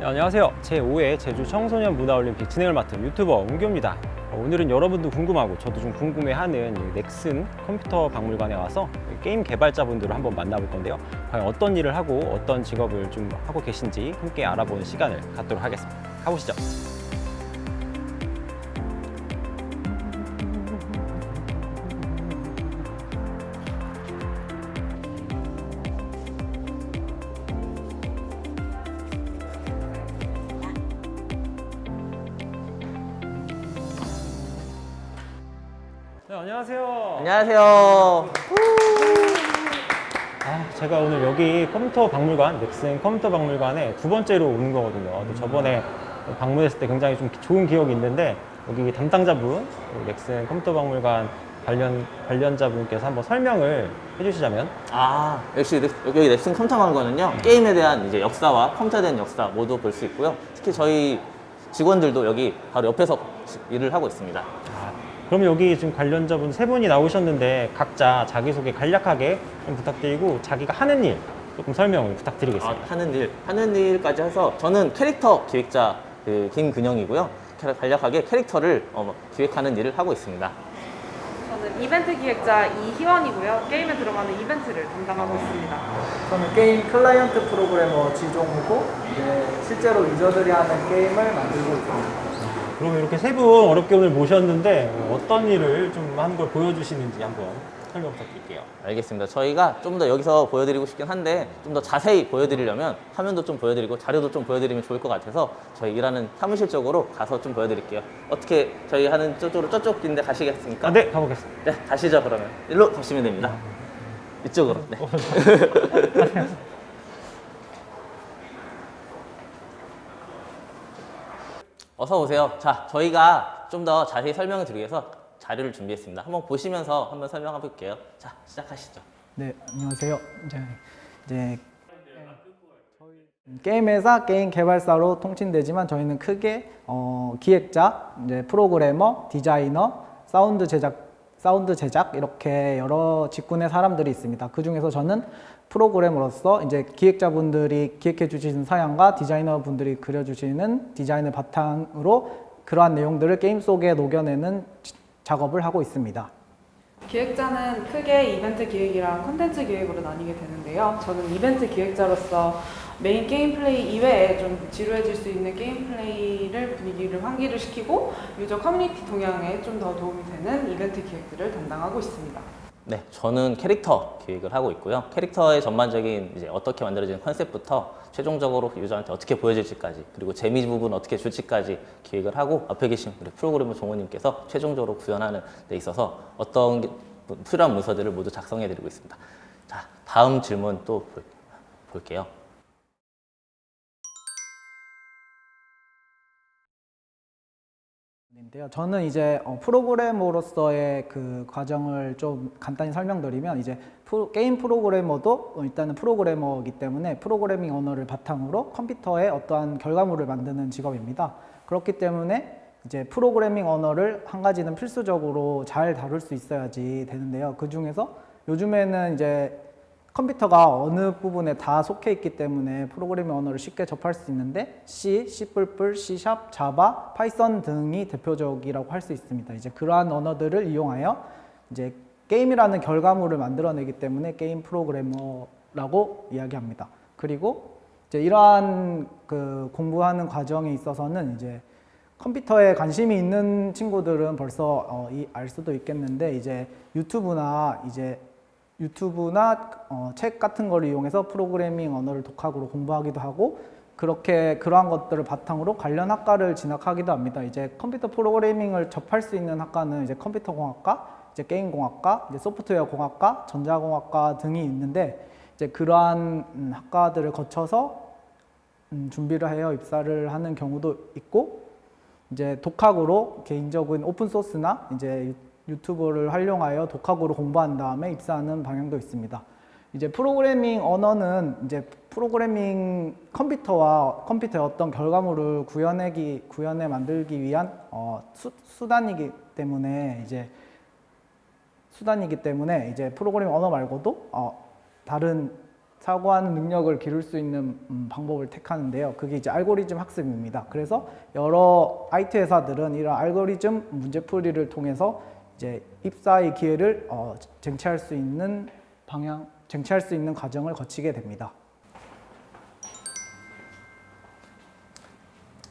네, 안녕하세요. 제5회 제주 청소년 문화올림픽 진행을 맡은 유튜버 은교입니다. 어, 오늘은 여러분도 궁금하고 저도 좀 궁금해하는 이 넥슨 컴퓨터 박물관에 와서 게임 개발자분들을 한번 만나볼 건데요. 과연 어떤 일을 하고 어떤 직업을 좀 하고 계신지 함께 알아보는 시간을 갖도록 하겠습니다. 가보시죠. 안녕하세요. 안녕하세요. 아, 제가 오늘 여기 컴퓨터 박물관, 넥슨 컴퓨터 박물관에 두 번째로 오는 거거든요. 또 저번에 방문했을 때 굉장히 좀 좋은 기억이 있는데 여기 담당자분, 우리 넥슨 컴퓨터 박물관 관련 관련자분께서 한번 설명을 해주시자면 아, 역시 넥- 여기 넥슨 컴퓨터 관관은요 게임에 대한 이제 역사와 컴퓨터에 대한 역사 모두 볼 수 있고요. 특히 저희 직원들도 여기 바로 옆에서 일을 하고 있습니다. 아, 그럼 여기 지금 관련자분 세 분이 나오셨는데 각자 자기소개 간략하게 좀 부탁드리고 자기가 하는 일 조금 설명을 아, 부탁드리겠습니다. 하는 일, 하는 일까지 해서 저는 캐릭터 기획자 그 김근영이고요. 캐- 간략하게 캐릭터를 어, 기획하는 일을 하고 있습니다. 저는 이벤트 기획자 이희원이고요. 게임에 들어가는 이벤트를 담당하고 있습니다. 저는 게임 클라이언트 프로그래머 지종우고 이제 실제로 유저들이 하는 게임을 만들고 있습니다. 그럼 이렇게 세 분 어렵게 오늘 모셨는데 어떤 일을 좀 하는 걸 보여주시는지 한번 설명 부탁드릴게요. 알겠습니다. 저희가 좀 더 여기서 보여드리고 싶긴 한데 좀 더 자세히 보여드리려면 화면도 좀 보여드리고 자료도 좀 보여드리면 좋을 것 같아서 저희 일하는 사무실 쪽으로 가서 좀 보여드릴게요. 어떻게 저희 하는 저쪽으로 저쪽 인데 가시겠습니까? 아, 네, 가보겠습니다. 네, 가시죠 그러면. 일로 가시면 됩니다. 이쪽으로. 네. 어서 오세요. 자, 저희가 좀 더 자세히 설명을 드리기 위해서 자료를 준비했습니다. 한번 보시면서 한번 설명해 볼게요. 자, 시작하시죠. 네, 안녕하세요. 이제, 이제 게임 회사 게임 개발사로 통칭되지만 저희는 크게 어, 기획자, 이제 프로그래머, 디자이너, 사운드 제작 사운드 제작 이렇게 여러 직군의 사람들이 있습니다. 그 중에서 저는 프로그래머로서 이제 기획자분들이 기획해 주시는 사양과 디자이너 분들이 그려 주시는 디자인을 바탕으로 그러한 내용들을 게임 속에 녹여내는 지- 작업을 하고 있습니다. 기획자는 크게 이벤트 기획이랑 콘텐츠 기획으로 나뉘게 되는데요. 저는 이벤트 기획자로서 메인 게임 플레이 이외에 좀 지루해질 수 있는 게임 플레이를 분위기를 환기를 시키고 유저 커뮤니티 동향에 좀 더 도움이 되는 이벤트 기획들을 담당하고 있습니다. 네, 저는 캐릭터 기획을 하고 있고요. 캐릭터의 전반적인 이제 어떻게 만들어지는 컨셉부터 최종적으로 유저한테 어떻게 보여질지까지 그리고 재미 부분 어떻게 줄지까지 기획을 하고 앞에 계신 우리 프로그래머 종호님께서 최종적으로 구현하는 데 있어서 어떤 게- 필요한 문서들을 모두 작성해드리고 있습니다. 자, 다음 질문 또 볼- 볼게요. 인데요. 저는 이제 어, 프로그래머로서의 그 과정을 좀 간단히 설명드리면 이제 프로- 게임 프로그래머도 어, 일단은 프로그래머이기 때문에 프로그래밍 언어를 바탕으로 컴퓨터에 어떠한 결과물을 만드는 직업입니다. 그렇기 때문에 이제 프로그래밍 언어를 한 가지는 필수적으로 잘 다룰 수 있어야지 되는데요. 그 중에서 요즘에는 이제 컴퓨터가 어느 부분에 다 속해 있기 때문에 프로그래밍 언어를 쉽게 접할 수 있는데 C, C++, C#, Java, 파이썬 등이 대표적이라고 할 수 있습니다. 이제 그러한 언어들을 이용하여 이제 게임이라는 결과물을 만들어내기 때문에 게임 프로그래머라고 이야기합니다. 그리고 이제 이러한 그 공부하는 과정에 있어서는 이제 컴퓨터에 관심이 있는 친구들은 벌써 어, 이, 알 수도 있겠는데 이제 유튜브나 이제 유튜브나 어, 책 같은 걸 이용해서 프로그래밍 언어를 독학으로 공부하기도 하고 그렇게 그러한 것들을 바탕으로 관련 학과를 진학하기도 합니다. 이제 컴퓨터 프로그래밍을 접할 수 있는 학과는 이제 컴퓨터 공학과, 이제 게임 공학과, 이제 소프트웨어 공학과, 전자공학과 등이 있는데 이제 그러한 음, 학과들을 거쳐서 음, 준비를 하여 입사를 하는 경우도 있고 이제 독학으로 개인적인 오픈 소스나 이제 유- 유튜브를 활용하여 독학으로 공부한 다음에 입사하는 방향도 있습니다. 이제 프로그래밍 언어는 이제 프로그래밍 컴퓨터와 컴퓨터의 어떤 결과물을 구현하기 구현해 만들기 위한 어, 수, 수단이기 때문에 이제 수단이기 때문에 이제 프로그래밍 언어 말고도 어, 다른 사고하는 능력을 기를 수 있는 음, 방법을 택하는데요. 그게 이제 알고리즘 학습입니다. 그래서 여러 IT 회사들은 이런 알고리즘 문제풀이를 통해서 이제 입사의 기회를 어, 쟁취할 수 있는 방향, 쟁취할 수 있는 과정을 거치게 됩니다.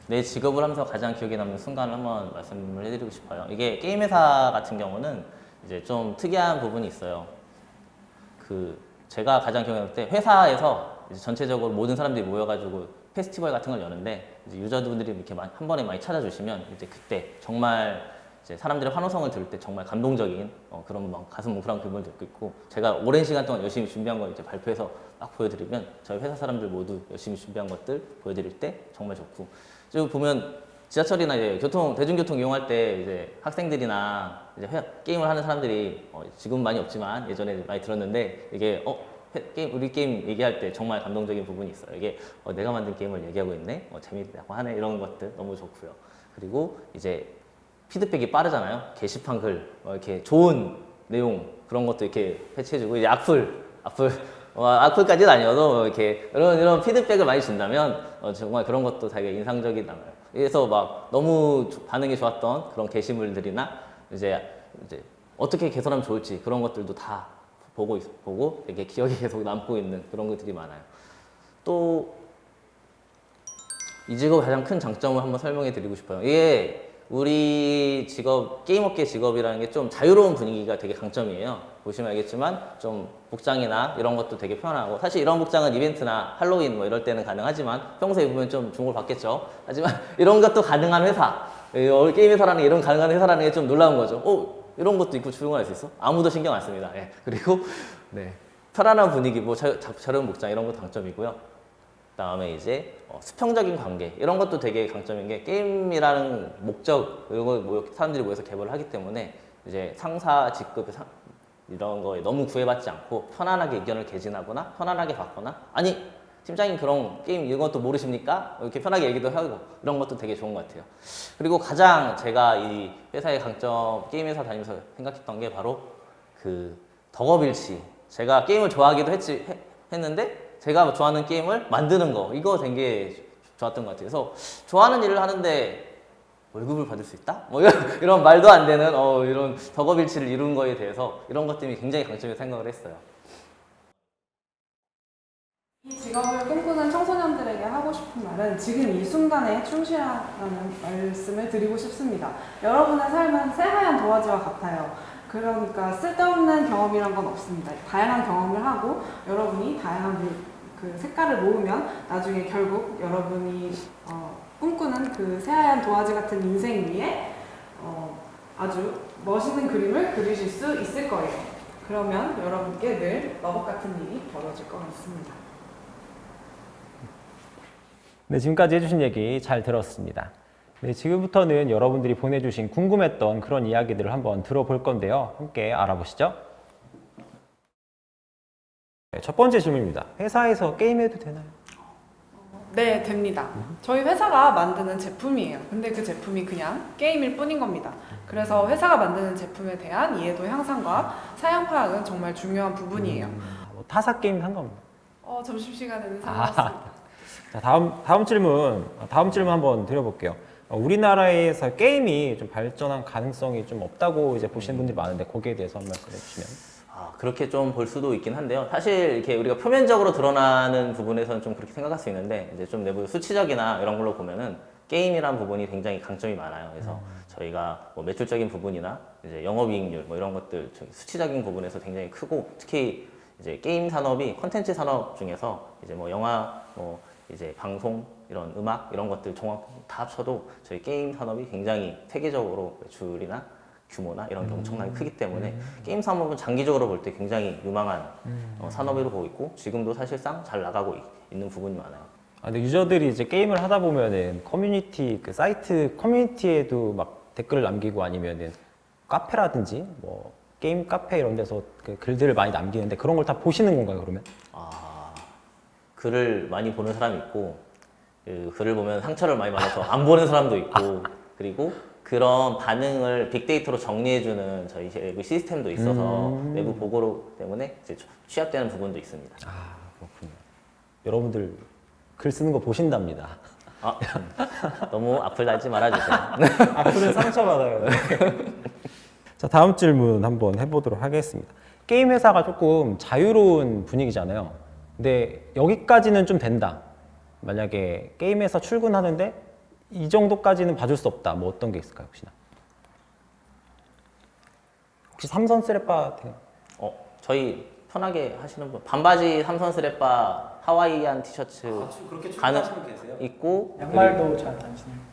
내 직업을 하면서 가장 기억에 남는 순간을 한번 말씀을 해드리고 싶어요. 이게 게임 회사 같은 경우는 이제 좀 특이한 부분이 있어요. 그 제가 가장 기억에 남을 때 회사에서 전체적으로 모든 사람들이 모여가지고 페스티벌 같은 걸 여는데 유저분들이 이렇게 한 번에 많이 찾아주시면 이제 그때 정말 이제 사람들의 환호성을 들을 때 정말 감동적인 어, 그런 막 가슴 뭉클한 기분을 느끼고 있고 제가 오랜 시간 동안 열심히 준비한 걸 이제 발표해서 막 보여드리면 저희 회사 사람들 모두 열심히 준비한 것들 보여드릴 때 정말 좋고 지금 보면 지하철이나 이제 교통 대중교통 이용할 때 이제 학생들이나 이제 회- 게임을 하는 사람들이 어, 지금 많이 없지만 예전에 많이 들었는데 이게 어 회- 게임 우리 게임 얘기할 때 정말 감동적인 부분이 있어요. 이게 어, 내가 만든 게임을 얘기하고 있네, 어, 재밌다고 하네 이런 것들 너무 좋고요. 그리고 이제 피드백이 빠르잖아요. 게시판 글, 어, 이렇게 좋은 내용 그런 것도 이렇게 패치해주고 이제 악플, 악플, 어, 악플까지는 아니어도 이렇게 이런 이런 피드백을 많이 준다면 어, 정말 그런 것도 되게 인상적이 남아요. 그래서 막 너무 조- 반응이 좋았던 그런 게시물들이나 이제 이제 어떻게 개선하면 좋을지 그런 것들도 다 보고 있- 보고 이렇게 기억에 계속 남고 있는 그런 것들이 많아요. 또 이 직업의 가장 큰 장점을 한번 설명해 드리고 싶어요. 이게 우리 직업, 게임업계 직업이라는 게 좀 자유로운 분위기가 되게 강점이에요. 보시면 알겠지만 좀 복장이나 이런 것도 되게 편하고 사실 이런 복장은 이벤트나 할로윈 뭐 이럴 때는 가능하지만 평소에 입으면 좀 중을 받겠죠. 하지만 이런 것도 가능한 회사, 게임 회사라는 게 이런 가능한 회사라는 게 좀 놀라운 거죠. 어, 이런 것도 입고 출근할 수 있어? 아무도 신경 안 씁니다. 예. 그리고 네. 편안한 분위기, 뭐 자, 자, 자유로운 복장 이런 것도 장점이고요. 그다음에 이제 어, 수평적인 관계 이런 것도 되게 강점인 게 게임이라는 목적 이런 걸 모여, 사람들이 모여서 개발을 하기 때문에 이제 상사 직급 상, 이런 거에 너무 구애받지 않고 편안하게 의견을 개진하거나 편안하게 받거나 아니 팀장님 그런 게임 이런 것도 모르십니까? 이렇게 편하게 얘기도 하고 이런 것도 되게 좋은 것 같아요. 그리고 가장 제가 이 회사의 강점 게임 회사 다니면서 생각했던 게 바로 그 덕업일치. 제가 게임을 좋아하기도 했지, 했- 했는데 제가 좋아하는 게임을 만드는 거 이거 되게 좋았던 것 같아요. 그래서 좋아하는 일을 하는데 월급을 받을 수 있다? 뭐 이런, 이런 말도 안 되는 어, 이런 덕업일치를 이룬 거에 대해서 이런 것들이 굉장히 강점이 생각을 했어요. 이 직업을 꿈꾸는 청소년들에게 하고 싶은 말은 지금 이 순간에 충실하라는 말씀을 드리고 싶습니다. 여러분의 삶은 새하얀 도화지와 같아요. 그러니까 쓸데없는 경험이란 건 없습니다. 다양한 경험을 하고 여러분이 다양한 물- 그 색깔을 모으면 나중에 결국 여러분이 어, 꿈꾸는 그 새하얀 도화지 같은 인생 위에 어, 아주 멋있는 그림을 그리실 수 있을 거예요. 그러면 여러분께 늘 마법 같은 일이 벌어질 것 같습니다. 네, 지금까지 해주신 얘기 잘 들었습니다. 네, 지금부터는 여러분들이 보내주신 궁금했던 그런 이야기들을 한번 들어볼 건데요. 함께 알아보시죠. 네, 첫 번째 질문입니다. 회사에서 게임해도 되나요? 네, 됩니다. 저희 회사가 만드는 제품이에요. 근데 그 제품이 그냥 게임일 뿐인 겁니다. 그래서 회사가 만드는 제품에 대한 이해도 향상과 사양 파악은 정말 중요한 부분이에요. 뭐 타사 게임 상관없나요? 어, 점심시간에는 상관없습니다. 자, 다음 다음 질문 다음 질문 한번 드려볼게요. 어, 우리나라에서 게임이 좀 발전한 가능성이 좀 없다고 이제 보시는 분들이 많은데 거기에 대해서 한 말씀 해주시면. 아, 그렇게 좀 볼 수도 있긴 한데요. 사실 이렇게 우리가 표면적으로 드러나는 부분에서는 좀 그렇게 생각할 수 있는데 이제 좀 내부 수치적이나 이런 걸로 보면은 게임이란 부분이 굉장히 강점이 많아요. 그래서 저희가 뭐 매출적인 부분이나 이제 영업이익률 뭐 이런 것들 수치적인 부분에서 굉장히 크고 특히 이제 게임 산업이 콘텐츠 산업 중에서 이제 뭐 영화 뭐 이제 방송 이런 음악 이런 것들 종합 다 합쳐도 저희 게임 산업이 굉장히 세계적으로 매출이나 규모나 이런 게 엄청나게 크기 때문에 게임 산업은 장기적으로 볼 때 굉장히 유망한 어, 산업으로 보고 있고 지금도 사실상 잘 나가고 있, 있는 부분이 많아요. 아, 근데 유저들이 이제 게임을 하다 보면은 커뮤니티 그 사이트 커뮤니티에도 막 댓글을 남기고 아니면은 카페라든지 뭐 게임 카페 이런 데서 그 글들을 많이 남기는데 그런 걸 다 보시는 건가요 그러면? 아, 글을 많이 보는 사람이 있고 그 글을 보면 상처를 많이 받아서 안 보는 사람도 있고 그리고 그런 반응을 빅데이터로 정리해주는 저희 내부 시스템도 있어서 음. 내부 보고로 때문에 이제 취합되는 부분도 있습니다. 아 그렇군요. 여러분들 글 쓰는 거 보신답니다. 아, 음. 너무 앞을 달지 말아주세요. 앞으로는 상처받아요. 자, 다음 질문 한번 해보도록 하겠습니다. 게임 회사가 조금 자유로운 분위기잖아요. 근데 여기까지는 좀 된다. 만약에 게임 회사 출근하는데 이 정도까지는 봐줄 수 없다. 뭐 어떤 게 있을까요, 혹시나? 혹시 삼선 쓰레빠 돼- 어, 저희 편하게 하시는 분 반바지 삼선 스레빠 하와이안 티셔츠 가능 있고 양말도 잘 안 신어요.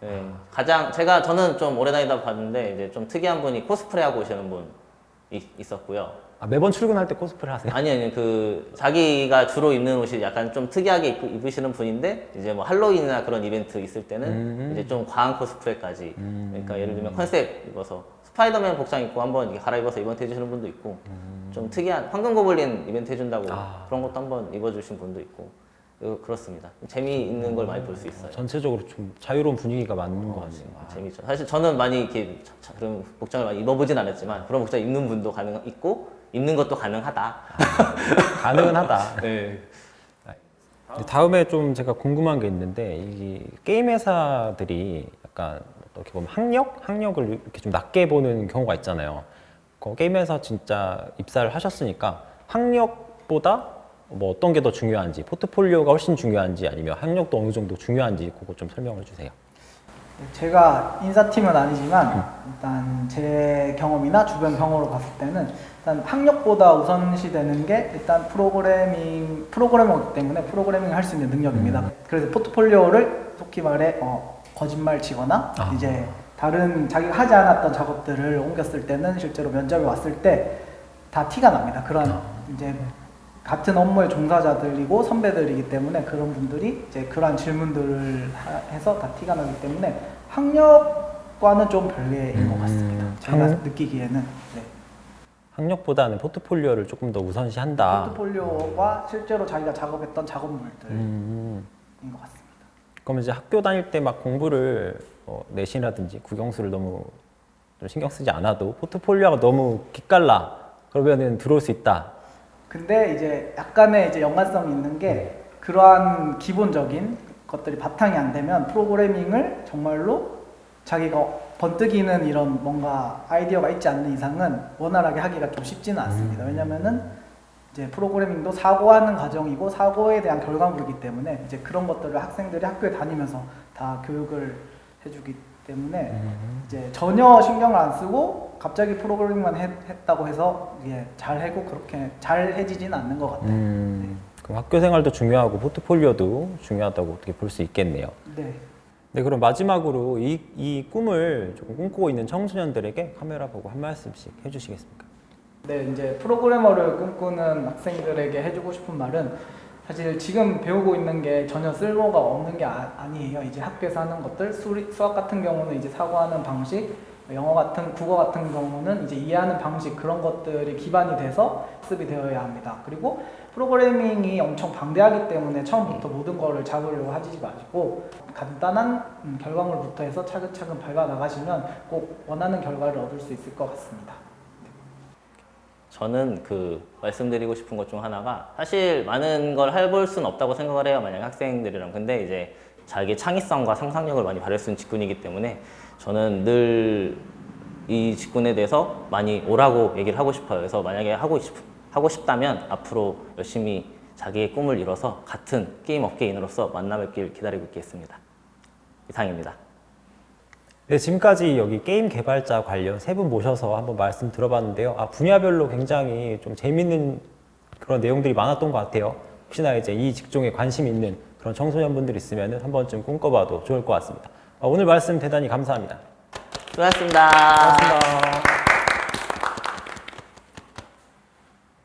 네, 가장 제가 저는 좀 오래 다니다 봤는데 이제 좀 특이한 분이 코스프레 하고 오시는 분 있, 있었고요. 아, 매번 출근할 때 코스프레 하세요? 아니 아니 그 자기가 주로 입는 옷이 약간 좀 특이하게 입, 입으시는 분인데 이제 뭐 할로윈이나 그런 이벤트 있을 때는 음. 이제 좀 과한 코스프레까지 그러니까 예를 들면 컨셉 입어서 스파이더맨 복장 입고 한번 이게 갈아입어서 이벤트 해주시는 분도 있고 좀 특이한 황금 고블린 이벤트 해준다고 음. 아. 그런 것도 한번 입어주신 분도 있고 어, 그렇습니다 재미있는 걸 많이 볼 수 있어요 전체적으로 좀 자유로운 분위기가 맞는 것 같네요. 아, 재밌죠. 사실 저는 많이 이렇게 자- 자- 그런 복장을 많이 입어보진 않았지만 그런 복장 입는 분도 가능 있고 입는 것도 가능하다. 가능은 하다. 네. 다음에 좀 제가 궁금한 게 있는데 이 게임 회사들이 약간 어떻게 보면 학력 학력을 이렇게 좀 낮게 보는 경우가 있잖아요. 그 게임 회사 진짜 입사를 하셨으니까 학력보다 뭐 어떤 게 더 중요한지 포트폴리오가 훨씬 중요한지 아니면 학력도 어느 정도 중요한지 그거 좀 설명을 해주세요. 제가 인사팀은 아니지만 일단 제 경험이나 주변 경험으로 봤을 때는 일단 학력보다 우선시되는 게 일단 프로그래밍 프로그래머기 때문에 프로그래밍을 할수 있는 능력입니다. 그래서 포트폴리오를 속히 말해 어, 거짓말 치거나 아. 이제 다른 자기가 하지 않았던 작업들을 옮겼을 때는 실제로 면접에 왔을 때 다 티가 납니다. 그런 이제 같은 업무의 종사자들이고 선배들이기 때문에 그런 분들이 이제 그러한 질문들을 하- 해서 다 티가 나기 때문에 학력과는 좀 별개인 것 음, 같습니다. 제가 학- 느끼기에는 네. 학력보다는 포트폴리오를 조금 더 우선시한다. 포트폴리오와 실제로 자기가 작업했던 작업물들인 음, 것 같습니다. 그러면 이제 학교 다닐 때 막 공부를 어, 내신이라든지 국영수를 너무 좀 신경 쓰지 않아도 포트폴리오가 너무 기깔나 그러면은 들어올 수 있다. 근데 이제 약간의 이제 연관성이 있는 게 그러한 기본적인 것들이 바탕이 안 되면 프로그래밍을 정말로 자기가 번뜩이는 이런 뭔가 아이디어가 있지 않는 이상은 원활하게 하기가 좀 쉽지는 않습니다. 왜냐면은 이제 프로그래밍도 사고하는 과정이고 사고에 대한 결과물이기 때문에 이제 그런 것들을 학생들이 학교에 다니면서 다 교육을 해주기 때문에 이제 전혀 신경을 안 쓰고 갑자기 프로그래밍만 했, 했다고 해서 이게 잘 해고 그렇게 잘 해지지는 않는 것 같아요. 음, 그럼 학교 생활도 중요하고 포트폴리오도 중요하다고 어떻게 볼 수 있겠네요. 네. 네, 그럼 마지막으로 이, 이 꿈을 조금 꿈꾸고 있는 청소년들에게 카메라 보고 한 말씀씩 해주시겠습니까? 네, 이제 프로그래머를 꿈꾸는 학생들에게 해주고 싶은 말은 사실 지금 배우고 있는 게 전혀 쓸모가 없는 게 아, 니에요 이제 학교에서 하는 것들, 수리, 수학 같은 경우는 이제 사고하는 방식, 영어 같은 국어 같은 경우는 이제 이해하는 방식 그런 것들이 기반이 돼서 학습이 되어야 합니다. 그리고 프로그래밍이 엄청 방대하기 때문에 처음부터 모든 거를 잡으려고 하지 마시고 간단한 음, 결과물부터 해서 차근차근 밟아 나가시면 꼭 원하는 결과를 얻을 수 있을 것 같습니다. 저는 그 말씀드리고 싶은 것 중 하나가 사실 많은 걸 해볼 수는 없다고 생각을 해요. 만약 학생들이랑 근데 이제 자기 창의성과 상상력을 많이 발휘할 수 있는 직군이기 때문에 저는 늘 이 직군에 대해서 많이 오라고 얘기를 하고 싶어요. 그래서 만약에 하고 싶 하고 싶다면 앞으로 열심히 자기의 꿈을 이뤄서 같은 게임 업계인으로서 만나뵙길 기다리고 있겠습니다. 이상입니다. 네, 지금까지 여기 게임 개발자 관련 세 분 모셔서 한번 말씀 들어봤는데요. 아, 분야별로 굉장히 좀 재밌는 그런 내용들이 많았던 것 같아요. 혹시나 이제 이 직종에 관심 있는 그런 청소년분들 있으면 한 번쯤 꿈꿔봐도 좋을 것 같습니다. 아, 오늘 말씀 대단히 감사합니다. 수고하셨습니다. 고맙습니다.